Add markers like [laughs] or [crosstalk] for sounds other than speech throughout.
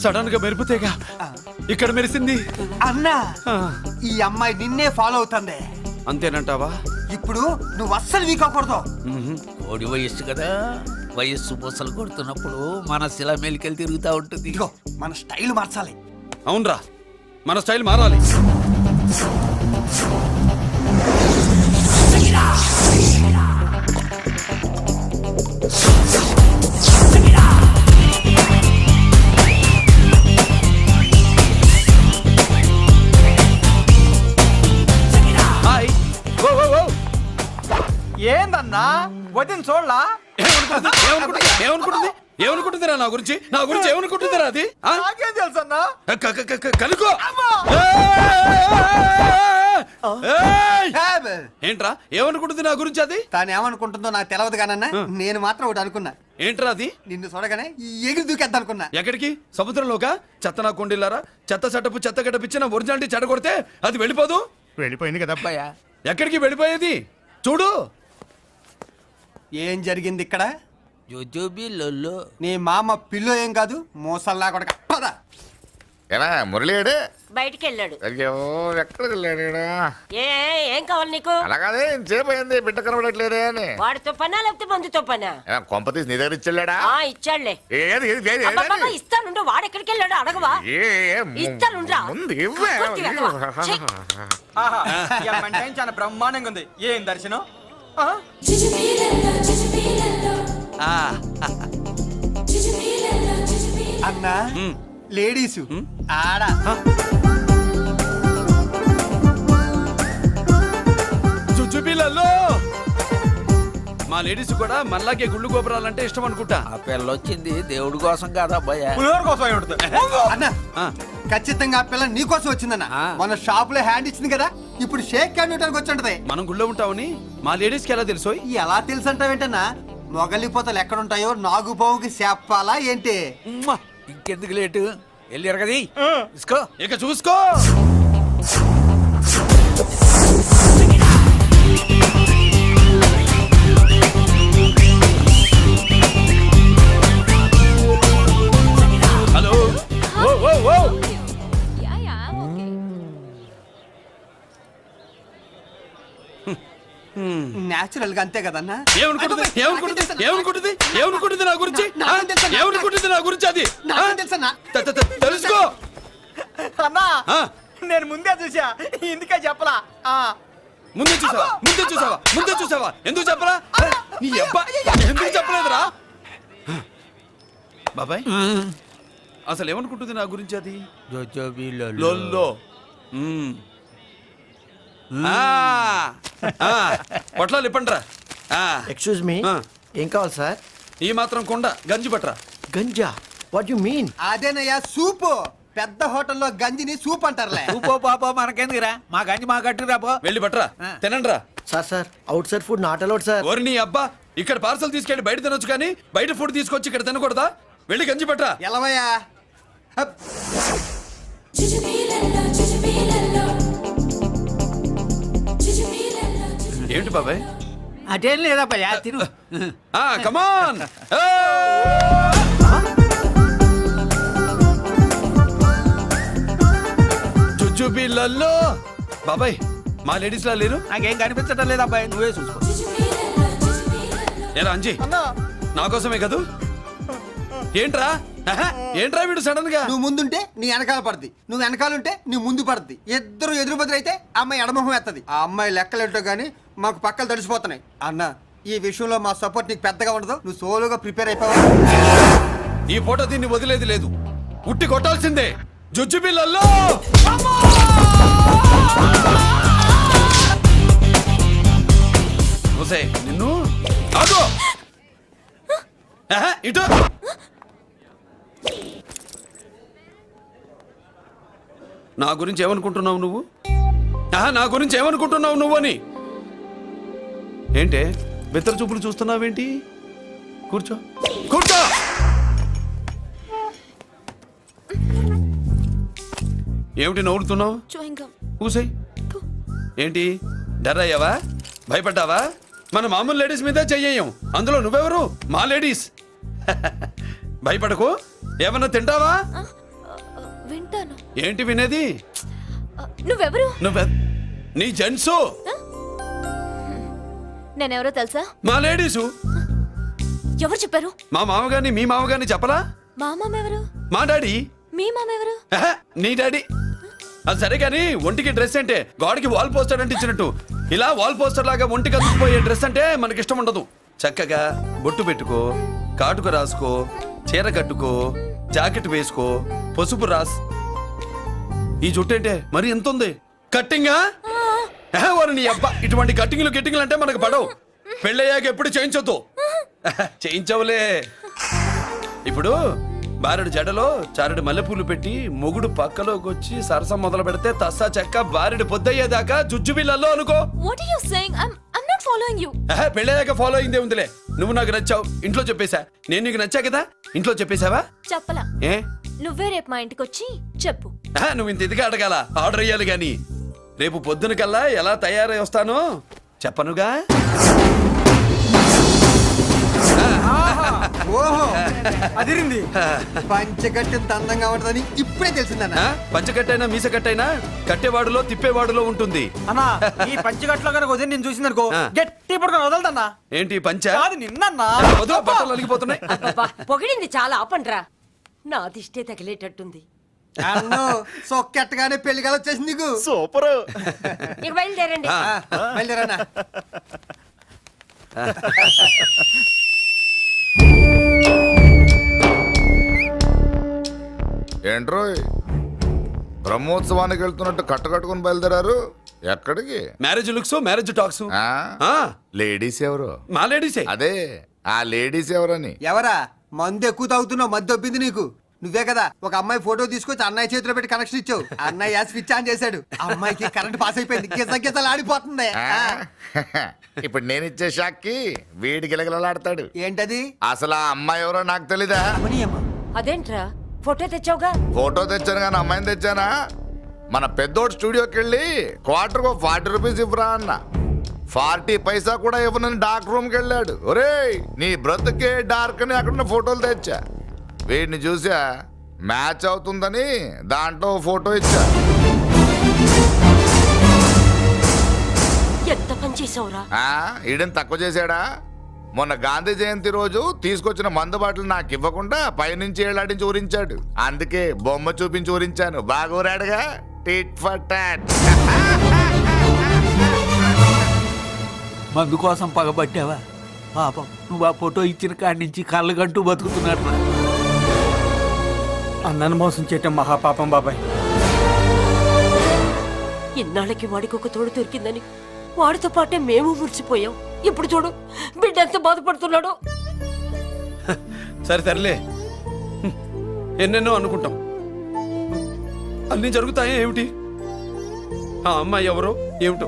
సడన్గా మెరుపుతేగా ఇక్కడ మెరిసింది. అన్నా ఈ అమ్మాయి నిన్నే ఫాలో అవుతుంది. అంతేనంటావా? ఇప్పుడు నువ్వు అస్సలు వీక్ అవ్వకూడదు. మ్మ్. కోడి వయస్సు కదా. వయస్సు పూసలు కొడుతున్నప్పుడు మన శిల మెలికలు తిరుగుతూ ఉంటుంది. ఇదిగో మన స్టైల్ మార్చాలి. అవునరా. మన స్టైల్ మారాలి. వదిన చూడలా ఏమనుకుంటుంది? ఏమనుకుంటుంది? ఏమనుకుంటుంది? ఏమనుకుంటుందిరా నా గురించి? నా గురించి ఏమనుకుంటుందిరా అది? ఆ? నాకేం తెలుసు అన్నా క- క- క- క- కనుకో ఏయ్! ఏంట్రా? ఏమనుకుంటుంది నా గురించి అది? తాను ఏమనుకుంటుందో నాకు తెలియదు కానన్నా నేను మాత్రం ఒకటి అనుకున్నా. ఏంట్రా అది? నిన్ను చూడగానే ఈ ఎగిరి దూకేద్దాం అనుకున్నా. ఎక్కడికి? సముద్రంలోకా? చెత్త నా కొండిల్లారా? చెత్త చెట్టపు చెత్త గడపిచ్చిన ఒరిజినాలిటీ చెడగొడితే అది వెళ్ళిపోదు? వెళ్ళిపోయింది కదా అబ్బాయా ఎక్కడికి వెళ్ళిపోయేది? చూడు. ఏం జరిగింది ఇక్కడ జోజోబీ లొల్లో నీ మామ పిల్లో ఏం కాదు మోసల్లా కొడక పద ఎలా మురళీడు బయటికి వెళ్ళాడు అయ్యో ఎక్కడికి వెళ్ళాడు ఈడు? ఏ ఏం కావాలి నీకు అలాగదే ఇంతసేపు అయింది బిడ్డ కనబడట్లేదే అని వాడితో పనా లేకపోతే మందుతో పనా కొంప తీసి నీ దగ్గర ఇచ్చెళ్ళాడా ఆ ఇచ్చాడులే ఏది ఏది ఏది అబ్బబ్బబ్బ, ఏది? ఇస్తానుండు వాడు ఎక్కడికి వెళ్ళాడు అడగవా ఏ, ఏ, ము- ఇస్తానుండ్రా. ముందు ఇవ్వే. కొట్టి వెధవా. ఛీ. ఆహా ఈ అమ్మాయి టైం చాలా బ్రహ్మాండంగా ఉంది ఏం దర్శనం? అన్నా లేడీసు. ఆడ. చుచ్చుపిల్లల్లో మా లేడీస్ కూడా మనలాగే గుళ్ళు గోపురాలంటే ఇష్టం అనుకుంటా. ఆ పిల్ల వచ్చింది దేవుడి కోసం కాదు అబ్బాయా? పులిహోర కోసం అయి ఉంటుంది. [laughs] అన్నా. ఆ, ఖచ్చితంగా ఆ పిల్ల నీ కోసం వచ్చిందన్న. ఆ. మన షాప్లో హ్యాండ్ ఇచ్చింది కదా ఇప్పుడు షేక్ హ్యాండ్ ఇవ్వడానికి వచ్చి ఉంటది మనం గుళ్ళో ఉంటామని మా లేడీస్కి ఎలా తెలుసు ఎలా తెలుసు అంటావేంటన్నా మొగలిపోతలు ఎక్కడుంటాయో నాగుబావుకి చెప్పాలా ఏంటి? ఉమ్మా, ఇంకెందుకు లేటు? వెళ్ళారు కదా ఇక చూసుకో. నేచురల్గా అంతే కదన్నా? ఏమనుకుంటుంది? ఏమనుకుంటుంది? ఏమనుకుంటుంది? ఏమనుకుంటుంది నా గురించి? ఏమనుకుంటుంది నా గురించి అది? తెలుసన్నా తెలుసుకో! అన్నా. నేను ముందే చూసా ఇందుకే చెప్పలా. ఆ. ముందే చూసావా? ముందే చూసావా? ముందే చూసావా? ఎందుకు చెప్పరా? నీ అబ్బా! ఎందుకు చెప్పలేదురా? బాబాయ్? అసలు ఏమనుకుంటుంది నా గురించి అది? పొట్లాలు ఇప్పండ్రా ఆ, ఎక్స్క్యూజ్ మీ. ఏం కావాలి సార్ ఈ మాత్రం కొండ గంజి పట్రా గంజా వాట్ యు మీన్ అదేనయ్యా సూపు పెద్ద హోటల్లో గంజిని సూప్ అంటారులే పో పాపో మనకెందుకురా మా గంజి మా కట్టురా పో వెళ్ళి పట్రా. తినండ్రా sir sir outside food not allowed sir ఓరి నీ అబ్బా ఇక్కడ పార్సల్ తీసుకెళ్ళి బయట తినొచ్చు కానీ బయట ఫుడ్ తీసుకొచ్చి ఇక్కడ తినకూడదా వెళ్ళి గంజి పట్రా ఎలవయ్యా ఏంటి బాబాయ్? అదేం లేదబ్బా తిను. ఆ కమాన్ [laughs] చుచ్చుపిల్లల్లో బాబాయ్ మా లేడీస్ లా లేరు? నాకేం కనిపించడం లేదు అబ్బాయి నువ్వే చూసుకో. ఏరా అంజీ? నా కోసమే కదూ? ఏంట్రా? ఏంట్రా వీడు సడన్గా? నువ్వు ముందుంటే నీ వెనకాల పడుద్ది. నువ్వు వెనకాలంటే నీ ముందు పడుద్ది. ఇద్దరు ఎదురు బదులు అయితే అమ్మాయి ఎడమొహం ఎత్తది. ఆ అమ్మాయి లెక్కలేంటో గానీ మాకు పక్కలు తడిసిపోతున్నాయి. అన్న ఈ విషయంలో మా సపోర్ట్ నీకు పెద్దగా ఉండదు. నువ్వు సోలోగా ప్రిపేర్ అయిపోవాలి ఈ పూట దీన్ని వదిలేది లేదు. ఉట్టి కొట్టాల్సిందే. జుజ్జు పిల్లల్లో! ఒసేయ్, నిన్ను? ఇటు! నా గురించి ఏమనుకుంటున్నావు నువ్వు? నా గురించి ఏమనుకుంటున్నావు నువ్వు అని? ఏంటే? బెత్తర చూపులు చూస్తున్నావేంటి? కూర్చో. కూర్చో! ఏమిటి నవ్వుతున్నావు ఊసై ఏంటి? డర్ అయ్యావా భయపడ్డావా? మన మామూలు లేడీస్ మీద చెయ్యం అందులో నువ్వెవరు? మా లేడీస్. [laughs] భయపడకు. ఏమన్నా తింటావా? వింటాను. ఏంటి వినేది? నువ్వెవరు? నువ్వె నీ జెంట్సు? నేనెవరో తెలుసా? మా లేడీసు. ఎవరు చెప్పారు? మా మామగారిని మీ మామగారిని చెప్పలా? మా మామ ఎవరు మా డాడీ. మీ మామ ఎవరు నీ డాడీ. అది సరే కానీ ఒంటికి డ్రెస్ అంటే గోడకి వాల్ పోస్టర్ అంటే ఇచ్చినట్టు. ఇలా వాల్ పోస్టర్ లాగా ఒంటికి అతుక్కుపోయే డ్రెస్ అంటే మనకి ఇష్టం ఉండదు. చక్కగా బొట్టు పెట్టుకో కాటుక రాసుకో చీర కట్టుకో జాకెట్ వేసుకో పసుపు రాస్. ఈ జుట్టు అంటే మరి ఎంత ఉంది కట్టింగా వారు నీ అబ్బా ఇటువంటి కట్టింగ్లు గిట్టింగ్లు అంటే మనకు పడవు. పెళ్ళయ్యాక ఎప్పుడు చేయించొద్దు. చేయించవులే. ఇప్పుడు బారెడు జడలో చారెడు మల్లెపూలు పెట్టి మొగుడు పక్కలోకి వచ్చి సరసం మొదలు పెడితే తస్సా చెక్క బారెడు పొద్దయ్యేదాకా బిళ్ళల్లో అనుకో. నాట్ ఫాలోయింగ్ యు పెళ్ళయ్యాక ఉందిలే. నువ్వు నాకు నచ్చావు. ఇంట్లో చెప్పేశా. నేను నీకు నచ్చా కదా? ఇంట్లో చెప్పేశావా? చెప్పలా. ఏ? నువ్వే రేపు మా ఇంటికి వచ్చి చెప్పు. నువ్వు ఇంత ఇదిగా అడగాల. ఆర్డర్ అయ్యాలి గాని. రేపు పొద్దున కల్లా ఎలా తయారై వస్తానో చెప్పనుగా? ఓహో అదిరింది. పంచగట్టెంత అందంగా ఉంటుందని ఇప్పుడే తెలిసిందన్న. ఆ, పంచకట్టైనా మీసకట్టైనా కట్టేవాడులో తిప్పేవాడులో ఉంటుంది. అన్నా ఈ పంచగట్లో కనుక వదిలి నేను చూసిందనుకో ఆ. గట్టి పడుకొని వదలదన్నా. ఏంటి పంచ? కాదు నిన్నన్నా. వదిలే, బట్టలు అలిగిపోతున్నాయి. పొగిడింది చాలా ఆపండ్రా. నా దిష్టే తగిలేటట్టుంది. సొక్కెట్టగానే పెళ్ళి కల వచ్చేసింది నీకు. సూపర్. ఇక బయలుదేరండి. బయలుదేరన్నా. ఏంట్రో బ్రహ్మోత్సవానికి వెళ్తున్నట్టు కట్టుకట్టుకుని బయలుదేరారు? ఎక్కడికి? మ్యారేజ్ లుక్స్ మ్యారేజ్ టాక్స్ ఆ? ఆ, లేడీస్ ఎవరు? మా లేడీసే అదే ఆ లేడీస్ ఎవరని? ఎవరా? మందు ఎక్కువ తాగుతున్నావు మధ్య దొబ్బింది నీకు. నువ్వే కదా ఒక అమ్మాయి ఫోటో తీసుకొచ్చి అన్నయ్య చేతిలో పెట్టి కనెక్షన్ ఇచ్చావు. అన్నయ్య స్విచ్ ఆన్ చేశాడు. అమ్మాయికి కరెంట్ పాస్ అయిపోయింది. గిజ గిజలు ఆడిపోతుంది ఇప్పుడు నేను ఇచ్చే షాక్కి వీడి గిలగిలలాడతాడు. ఏంటది? అసలు ఆ అమ్మాయి ఎవరో నాకు తెలీదా. అదేంట్రా? ఫోటో తెచ్చావుగా? ఫోటో తెచ్చాను కానీ అమ్మాయిని తెచ్చానా? మన పెద్దోడు స్టూడియోకి వెళ్ళి క్వార్టర్కు ఫార్టీ రూపీస్ ఇవ్వరా అన్న. ఫార్టీ పైసా కూడా ఇవ్వనని డార్క్ రూమ్కి వెళ్ళాడు. ఒరేయ్ నీ బ్రతుకే డార్క్ అని అక్కడ ఫోటోలు తెచ్చా? వీడిని చూసా? మ్యాచ్ అవుతుందని దాంట్లో ఫోటో ఇచ్చా. ఎంత పని చేసావురా ఆ, ఈడని తక్కువ చేశాడా? మొన్న గాంధీ జయంతి రోజు తీసుకొచ్చిన మందు బాటలు నాకు ఇవ్వకుండా పైనుంచి ఏళ్ళాడించి ఊరించాడు. అందుకే బొమ్మ చూపించి ఊరించాను. బాగా ఊరాడుగా? టిట్ ఫర్ టాట్ మందు కోసం పగబట్టావా? పాపం నువ్వు ఆ ఫోటో ఇచ్చిన కాడి నుంచి కళ్ళు గంటూ బతుకుతున్నాడు అన్నను మోసం చేయటం మహాపాపం బాబాయ్. ఇన్నాళ్ళకి వాడికి ఒక తోడు దొరికిందని వాడితో పాటే మేము మురిసిపోయాం. ఇప్పుడు చూడు బిడ్డ ఎంత బాధపడుతున్నాడో. సరే హ్మ్. ఎన్నెన్నో అనుకుంటాం. అన్నీ జరుగుతాయా ఏమిటి? ఆ అమ్మాయి ఎవరో ఏమిటో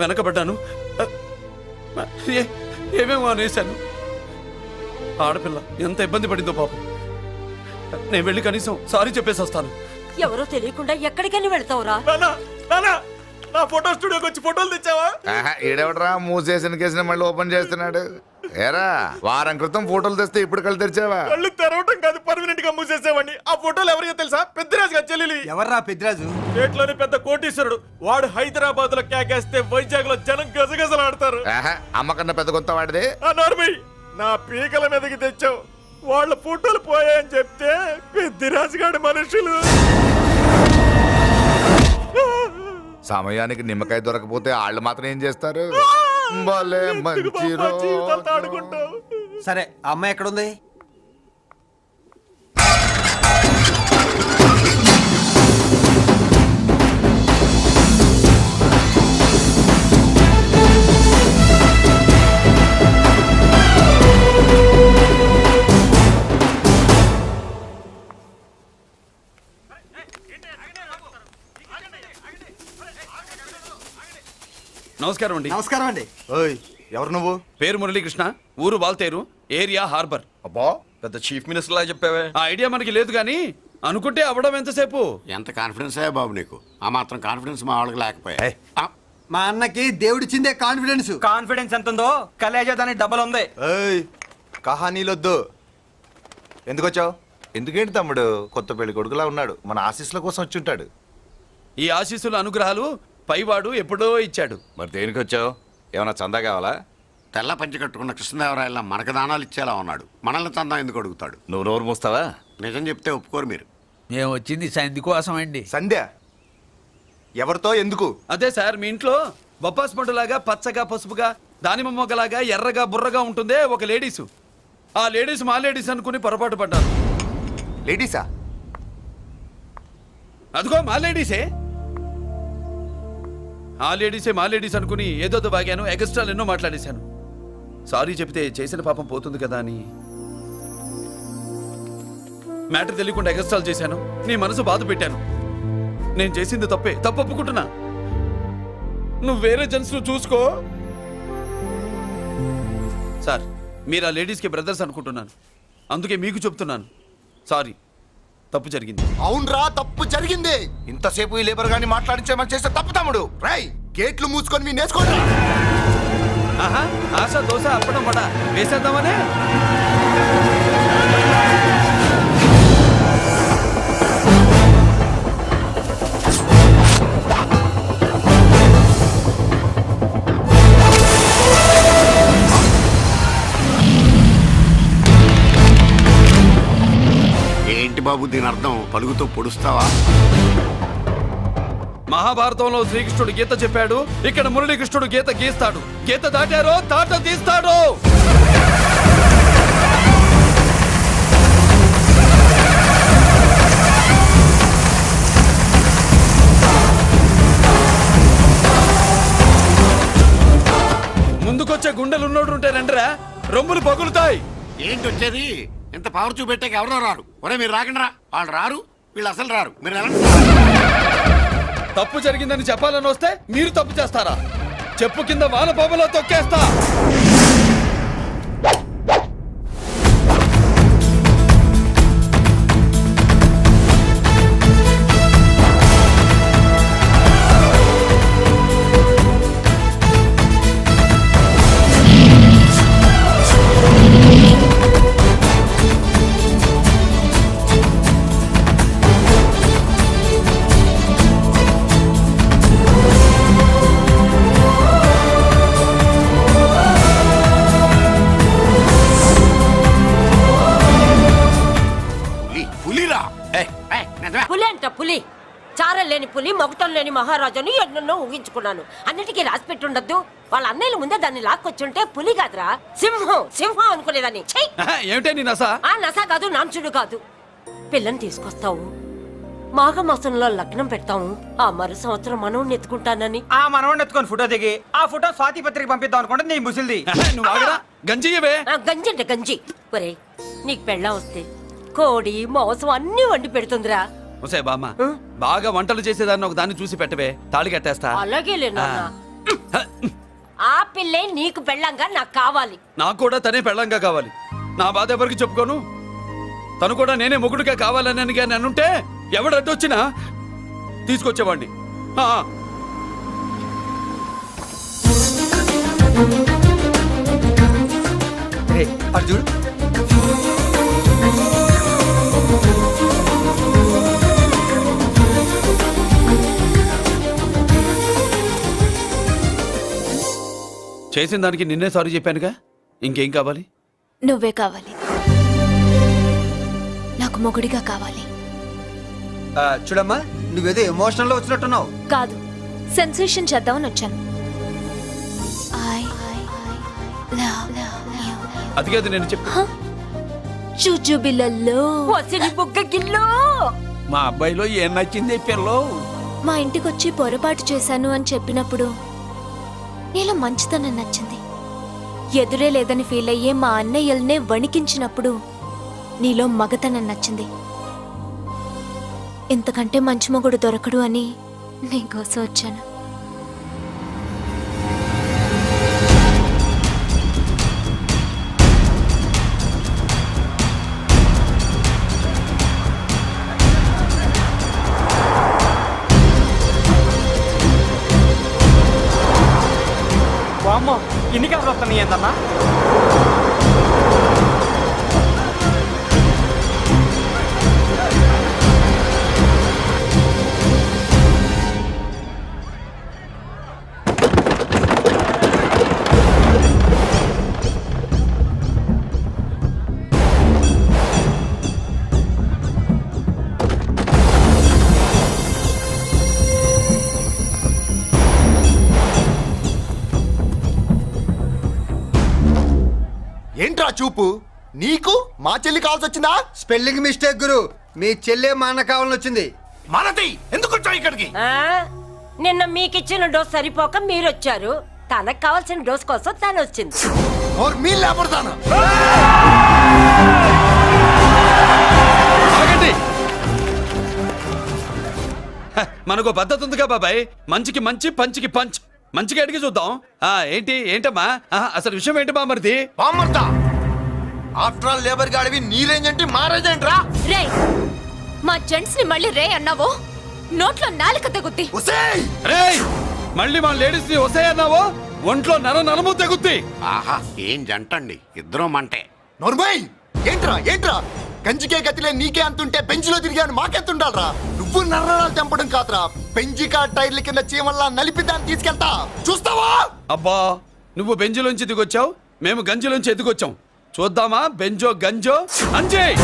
వెనకబడ్డాను. ఏమేమో అనేశాను. ఆడపిల్ల ఎంత ఇబ్బంది పడిందో పాపం. నేను వెళ్ళి కనీసం సారీ చెప్పేసి వస్తాను. ఎవరో తెలియకుండా ఎక్కడికని వెళ్తావురా. నా ఫోటో స్టూడియోకి వచ్చి ఫోటోలు తెచ్చావా? ఆహా, ఈడెవడరా? మూసేసిన కేసుని మళ్ళీ ఓపెన్ చేస్తున్నాడు. ఏరా వారం క్రితం ఫోటోలు తెస్తే ఇప్పుడు కళ్ళు తెరిచావా? కళ్ళు తెరవటం కాదు పర్మనెంట్గా మూసేసేవాడిని ఆ ఫోటోలు ఎవరికో తెలుసా? పెద్దరాజు గారు చెల్లెలి ఎవర్రా పెద్దిరాజు? స్టేట్లోని పెద్ద కోటీశ్వరుడు. వాడు హైదరాబాద్లో కేకేస్తే వైజాగ్లో జనం గజగజలాడతారు. ఆహా, అమ్మకన్నా పెద్ద కొత్త వాడిది నార్మల్ నా పీకల మీదకి తెచ్చావు. వాళ్ళ ఫోటోలు పోయాయని చెప్తే పెద్దిరాజు గారి మనుషులు. సమయానికి నిమ్మకాయ దొరకపోతే వాళ్ళు మాత్రం ఏం చేస్తారు? భలే మంచి జీవితాలతో రోజు. ఆడుకుంటావు? సరే అమ్మాయి ఎక్కడుంది? నమస్కారం అండి. నమస్కారం అండి. ఓయ్ ఎవరు నువ్వు? పేరు మురళీకృష్ణ ఊరు వాల్తేరు ఏరియా హార్బర్. అబ్బా పెద్ద చీఫ్ మినిస్టర్ లా చెప్పావే. ఆ ఐడియా మనకి లేదు కానీ అనుకుంటే అవ్వడం ఎంతసేపు? ఎంత కాన్ఫిడెన్స్ అయ్యా బాబు నీకు? ఆ మాత్రం కాన్ఫిడెన్స్ మా వాళ్ళకి లేకపోయా. ఆ, మా అన్నకి దేవుడిచ్చిందే కాన్ఫిడెన్స్ కాన్ఫిడెన్స్ ఎంత ఉందో కలేజా దానికి డబల్ ఉంది. ఏయ్ కహానీలొద్దు. ఎందుకు వచ్చావు ఎందుకేంటి తమ్ముడు? కొత్త పెళ్ళి కొడుకులా ఉన్నాడు. మన ఆశీస్సుల కోసం వచ్చి ఉంటాడు. ఈ ఆశీస్సుల అనుగ్రహాలు పైవాడు ఎప్పుడో ఇచ్చాడు. మరి దేనికి వచ్చావు? ఏమైనా చందా కావాలా? తెల్ల పంచి కట్టుకున్న కృష్ణదేవరాయల మనకు దానాలు ఇచ్చేలా ఉన్నాడు. మనల్ని చందా ఎందుకు అడుగుతాడు? నువ్వు నోరు మూస్తావా? నిజం చెప్తే ఒప్పుకోరు మీరు. మేము వచ్చింది సంధి కోసం అండి. సంధ్య ఎవరితో ఎందుకు? అదే సార్ మీ ఇంట్లో బొప్పాస్ పండులాగా పచ్చగా పసుపుగా దానిమ్మ మొగ్గలాగా ఎర్రగా బుర్రగా ఉంటుందే ఒక లేడీసు. ఆ లేడీస్ మా లేడీస్ అనుకుని పొరపాటు పడ్డాను లేడీసా? అదిగో మా లేడీసే. ఆ లేడీసే మా లేడీస్ అనుకుని ఏదోదో వాగాను ఎగస్ట్రాలు ఎన్నో మాట్లాడేశాను. సారీ చెప్తే చేసిన పాపం పోతుంది కదా అని. మ్యాటర్ తెలియకుండా ఎగస్ట్రాలు చేశాను. నీ మనసు బాధ పెట్టాను. నేను చేసింది తప్పే తప్పు ఒప్పుకుంటున్నా. నువ్వు వేరే జెంట్స్ను చూసుకో. సార్ మీరు ఆ లేడీస్కి బ్రదర్స్ అనుకుంటున్నాను. అందుకే మీకు చెప్తున్నాను. సారీ. తప్పు జరిగింది. అవునరా తప్పు జరిగింది. ఇంతసేపు ఈ లేబర్ గాని మాట్లాడించే మాకు చేస్తే తప్పు తమ్ముడు. రై గేట్లు మూసుకొని మీ నేర్చుకోండి. ఆహా ఆశ దోశ అప్పడం వడ. వేసేద్దామనే? ఏంటి బాబు దీని అర్థం? పలుగుతో పొడుస్తావా? మహాభారతంలో శ్రీకృష్ణుడు గీత చెప్పాడు. ఇక్కడ మురళీకృష్ణుడు గీత గీస్తాడు. గీత దాటారో తాట తీస్తాడు. ముందుకొచ్చే గుండెలు ఉన్నోడు ఉంటే రండిరా. రొమ్ములు పగులుతాయి. ఏంటి వచ్చేది ఇంత పవర్ చూపెట్టాక ఎవరో రారు. ఒరే మీరు రాకండి రా వాళ్ళు రారు వీళ్ళు అసలు రారు. మీరు తప్పు జరిగిందని చెప్పాలని వస్తే మీరు తప్పు చేస్తారా? చెప్పు కింద వాన బాబులో తొక్కేస్తా. లేని మహారాజుని ఎన్నెన్నో ఊహించుకున్నాను. అన్నిటికీ రాసి పెట్టుండద్దు. వాళ్ళ అన్నయ్యల ముందే దాన్ని లాక్కొచ్చుంటే పులి కాదురా. సింహం సింహం అనుకునేదాన్ని. ఏమిటే నీ నస? ఆ నస కాదు నాంచుడు కాదు. పిల్లని తీసుకొస్తావు. మాఘమాసంలో లగ్నం పెడతాము ఆ మరు సంవత్సరం మనవుని ఎత్తుకుంటానని. ఆ మనవాడిని ఎత్తుకొని ఫోటో దిగి ఆ ఫోటో స్వాతి పత్రిక పంపిద్దాం అనుకుంటే నీ ముసిల్ది. ఆహా, నువ్వు ఆగరా. గంజియవే ఆ గంజి అంటే గంజి. ఒరే నీకు పెళ్ళం వస్తే కోడి మాంసం అన్ని వండి పెడుతుందిరా. ఒసే బామ్మ బాగా వంటలు చేసేదాన్ని ఒక దాన్ని చూసి పెట్టవే తాళి కట్టేస్తా. అలాగే ఆ. పిల్లే నీకు పెళ్ళంగా నాకు కావాలి. నాకు కూడా తనే పెళ్ళంగా కావాలి. నా బాధ ఎవరికి చెప్పుకోను? తను కూడా నేనే మొగుడుగా కావాలని కానీ అనుంటే ఎవడు అడ్డొచ్చినా తీసుకొచ్చేవాడిని. అర్జున్. చేసిన దానికి నిన్నే సారీ చెప్పానుగా? ఇంకేం కావాలి? నువ్వే కావాలి. నాకు మొగుడిగా కావాలి. చూడమ్మా నువ్వేదో ఎమోషనల్లో వచ్చినట్టున్నావు. కాదు సెన్సేషన్ చేద్దామని వచ్చాను. అది కాదు నేను చెప్పి బుగ్గ గిల్లో మా అబ్బాయిలో ఏం నచ్చింది పిల్లో? మా ఇంటికి వచ్చి పొరపాటు చేశాను అని చెప్పినప్పుడు నీలో మంచితనం నచ్చింది. ఎదురే లేదని ఫీల్ అయ్యే మా అన్నయ్యల్నే వణికించినప్పుడు నీలో మగతనం నచ్చింది. ఇంతకంటే మంచి మొగుడు దొరకడు అని నీకోసం వచ్చాను. ఇన్ని చూపు. నీకు? మా చెల్లి కావాల్సి వచ్చిందా? స్పెల్లింగ్ మిస్టేక్ గురు. మీ చెల్లె మా అన్న కావాలని వచ్చింది. మనది ఎందుకు వచ్చావు ఇక్కడికి? ఆ? నిన్న మీకిచ్చిన డోస్ సరిపోక మీరు వచ్చారు తనకు కావాల్సిన డోస్ కోసం తను వచ్చింది ఓర్ ఆగండి. హ, మనకు పద్ధతి ఉందిగా బాబాయ్. మంచికి మంచి పంచికి పంచ్. మంచిగా అడిగి చూద్దాం. ఆ ఏంటి ఏంటమ్మా? ఆహా, అసలు విషయం ఏంటి బామర్ది? బామ్మర్తా ఆఫ్టర్ ఆల్ లేబర్ గాడివి నీ రేంజ్ ఏంటి మా రేంజ్ ఏంట్రా రే మా జెంట్స్ని మళ్ళీ రే అన్నావో? నోట్లో నాలుక తగుద్ది. ఒసేయ్! రేయ్ మళ్ళీ మా లేడీస్ని వస్తాయన్నావో ఒంట్లో నర నరము తెగుద్ది. ఆహా ఏం జంటండి? ఇద్దరం మంటే. నోర్మయ్ ఏంట్రా ఏంట్రా? కంచికే గతిలే నీకే అంతుంటే బెంచ్లో తిరిగాను మాకెంతుండాలరా నువ్వు నర్రాలు తెంపడం కాదురా. బెంజికా టైర్ల కింద చీమల్లా నలిపి దాన్ని తీసుకెళ్తా. చూస్తావా? అబ్బా నువ్వు బెంజులోంచి ఎదిగొచ్చావు మేము గంజిలోంచి ఎదిగొచ్చాం. చూద్దామా? బెంజో గంజో? అంజయ్!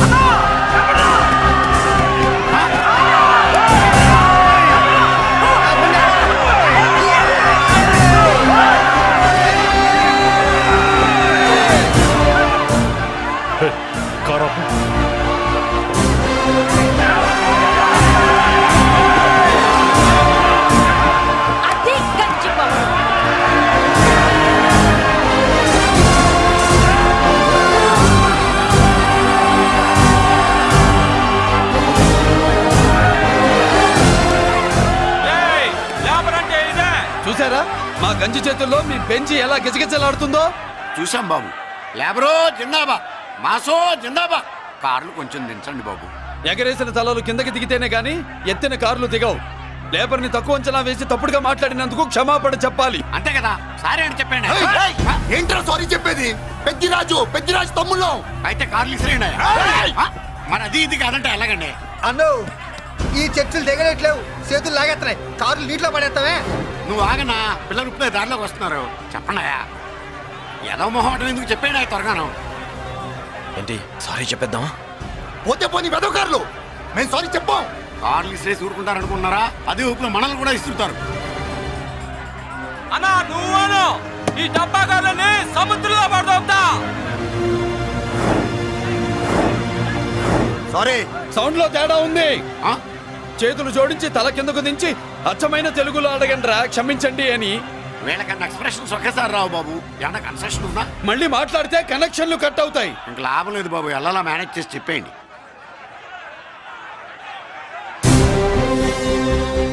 గంజి చేతుల్లో మీ బెంచి ఎలా గిజగిజలాడుతుందో చూసాం బాబు. లేబరో జిందాబా. మాసో జిందాబా. కార్లు కొంచెం దించండి బాబు. ఎగరేసిన తలలు కిందకి దిగితేనే గాని ఎత్తిన కార్లు దిగవు. లేబర్ని తక్కువ అంచనా వేసి తప్పుడుగా మాట్లాడినందుకు క్షమాపణ చెప్పాలి. అంతే కదా. సారీ అని చెప్పండి. ఏంట్రా సారీ చెప్పేది? పెద్దిరాజు పెద్దిరాజు తమ్ముళ్ళం. అయితే కార్లు ఇసిరేయండి మరి అది ఇది కాదంటే ఎలాగండి? అన్నో ఈ చర్చలు దిగలేట్లేవు. చేతులు లాగేస్తున్నాయి కారులు నీటిలో పడేస్తావే నువ్వు ఆగనా. పిల్లలు ఇప్పుడే దారిలోకి వస్తున్నారు. చెప్పండియా ఏదో మొహం ఎందుకు చెప్పేయండి త్వరగాను? ఏంటి? సారీ చెప్పేద్దామా? పోతే పోని వెదవకారులు మేము సారీ చెప్పాం. కార్లు ఇసిరేసి ఊరుకుంటారనుకున్నారా అదే ఊపులో మనల్ని కూడా ఇస్తుంటారు అన్నా నువ్వు ఈ డబ్బాగాలని సముద్రంలో పడదోపుతా సారీ సౌండ్లో తేడా ఉంది. ఆ? చేతులు జోడించి తల కిందకు దించి అచ్చమైన తెలుగులో అడగండ్రా క్షమించండి అని. వీళ్ళకన్నా ఎక్స్ప్రెషన్స్ ఒకేసారి రావు బాబు. ఏమన్నా కన్సెషన్ ఉందా? మళ్ళీ మాట్లాడితే కనెక్షన్లు కట్ అవుతాయి. ఇంక లాభం లేదు బాబు. ఎలా మేనేజ్ చేసి చెప్పేయండి.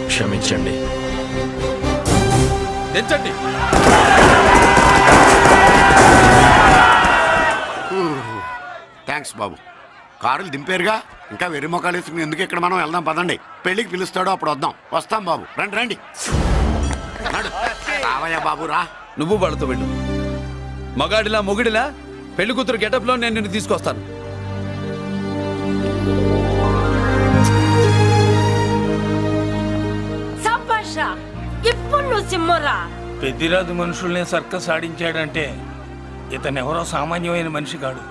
క్షమించండి. దించండి. థ్యాంక్స్ బాబు. కారులు దింపారుగా. ఇంకా వెర్రి మొక్కలు వేసుకుని ఎందుకు ఇక్కడ మనం వెళ్దాం? పదండి. పెళ్ళికి పిలుస్తాడో అప్పుడు వద్దాం. వస్తాం బాబు. రండి రండి. నడు. రావయ్యా బాబు రా. నువ్వు వాళ్ళతో వెళ్ళు. మగాడిలా మొగుడిలా పెళ్ళి కూతురు గెటప్లో నేను నిన్ను తీసుకొస్తాను. ఇప్పుడు నువ్వు పెద్దిరాజు మనుషుల్ని సర్కస్ ఆడించాడంటే ఇతనెవరో సామాన్యమైన మనిషి కాడు.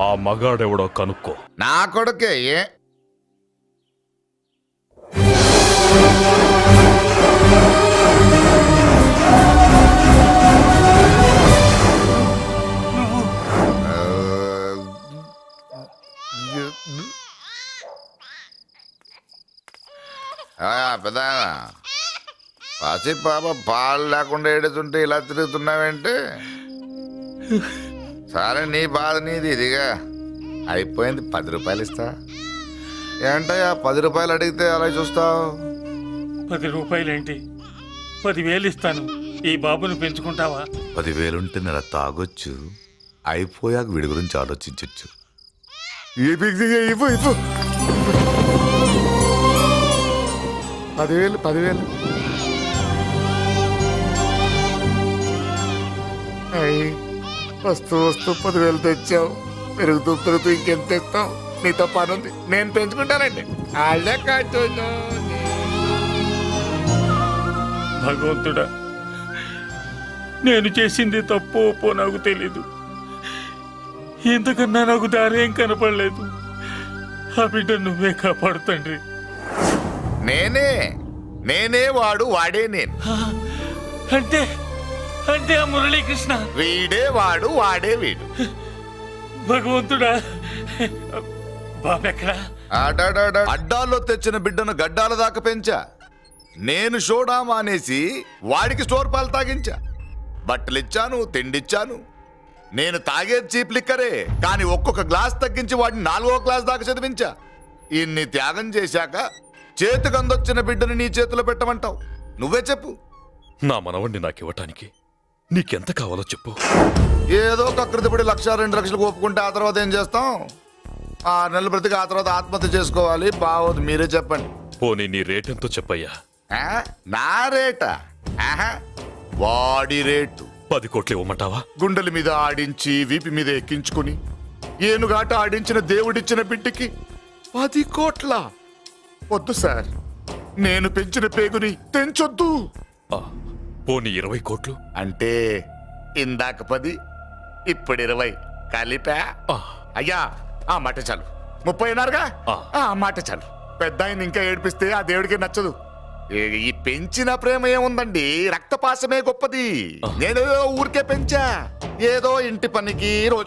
ఆ మగాడెవడో కనుక్కో. నా కొడుకే ఏ? పెద్ద పసి పాప పాలు లేకుండా ఏడుతుంటే ఇలా తిరుగుతున్నావేంటి? సరే నీ బాధ నీది ఇదిగా. అయిపోయింది పది రూపాయలు ఇస్తా. ఏంటయ్యా పది రూపాయలు అడిగితే అలా చూస్తావు? పది రూపాయలేంటి? పదివేలు ఇస్తాను. ఈ బాబుని పెంచుకుంటావా? పదివేలుంటే నెల తాగొచ్చు. అయిపోయాక వీడి గురించి ఆలోచించవచ్చు పదివేలు పదివేలు. వస్తూ వస్తూ పదివేలు తెచ్చావు. పెరుగుతూ పెరుగుతూ ఇంకెంత తెస్తావు? నీతో పని ఉంది. నేను పెంచుకుంటానండి. వాళ్ళే కాచు భగవంతుడా నేను చేసింది తప్పు ఒప్పో నాకు తెలీదు. ఇంతకన్నా నాకు దారేం కనపడలేదు. ఆ బిడ్డ నువ్వే కాపాడు తండ్రి. నేనే నేనే వాడు వాడే నేను. అంటే అంటే ఆ మురళీకృష్ణ. వీడే వాడు వాడే వీడు. భగవంతుడా బాబెక్కడా. అడ్డాల్లో తెచ్చిన బిడ్డను గడ్డాల దాకా పెంచా. నేను షోడా మానేసి వాడికి స్టోర్ పాలు తాగించా. బట్టలిచ్చాను తిండిచ్చాను. నేను తాగేది చీప్ లిక్కరే కానీ ఒక్కొక్క గ్లాస్ తగ్గించి వాడిని నాలుగో గ్లాస్ దాకా చదివించా. ఇన్ని త్యాగం చేశాక చేతికి అందొచ్చిన బిడ్డను నీ చేతిలో పెట్టమంటావు. నువ్వే చెప్పు. నా మనవణ్ణి నాకు ఇవ్వటానికి నీకెంత కావాలో చెప్పు. ఏదో కకృతిపడి లక్ష రెండు లక్షలు ఒప్పుకుంటే ఆ తర్వాత ఏం చేస్తాం? ఆ నెలలు బ్రతికి ఆ తర్వాత ఆత్మహత్య చేసుకోవాలి. బావద్దు మీరే చెప్పండి. పోనీ నీ రేటెంతో చెప్పయ్యా. ఆ? నా రేటా? ఆహా. వాడి రేటు. పది కోట్లు ఇవ్వమంటావా? గుండెల మీద ఆడించి వీపి మీద ఎక్కించుకుని ఏనుగాట ఆడించిన దేవుడిచ్చిన బిడ్డకి పది కోట్ల. వద్దు సార్ నేను పెంచిన పేగుని తెంచొద్దు. ఆ, పోనీ ఇరవై కోట్లు? అంటే ఇందాక పది ఇప్పుడు ఇరవై. కలిపా? అయ్యా ఆ మాట చాలు. ముప్పై అన్నారుగా ఆ. మాట చాలు. పెద్ద ఆయన ఇంకా ఏడిపిస్తే ఆ దేవుడికి నచ్చదు. ఈ- ఈ పెంచిన ప్రేమ ఏముందండి? రక్తపాసమే గొప్పది. నేను ఊరికే పెంచా. ఏదో ఇంటి పనికి రోజు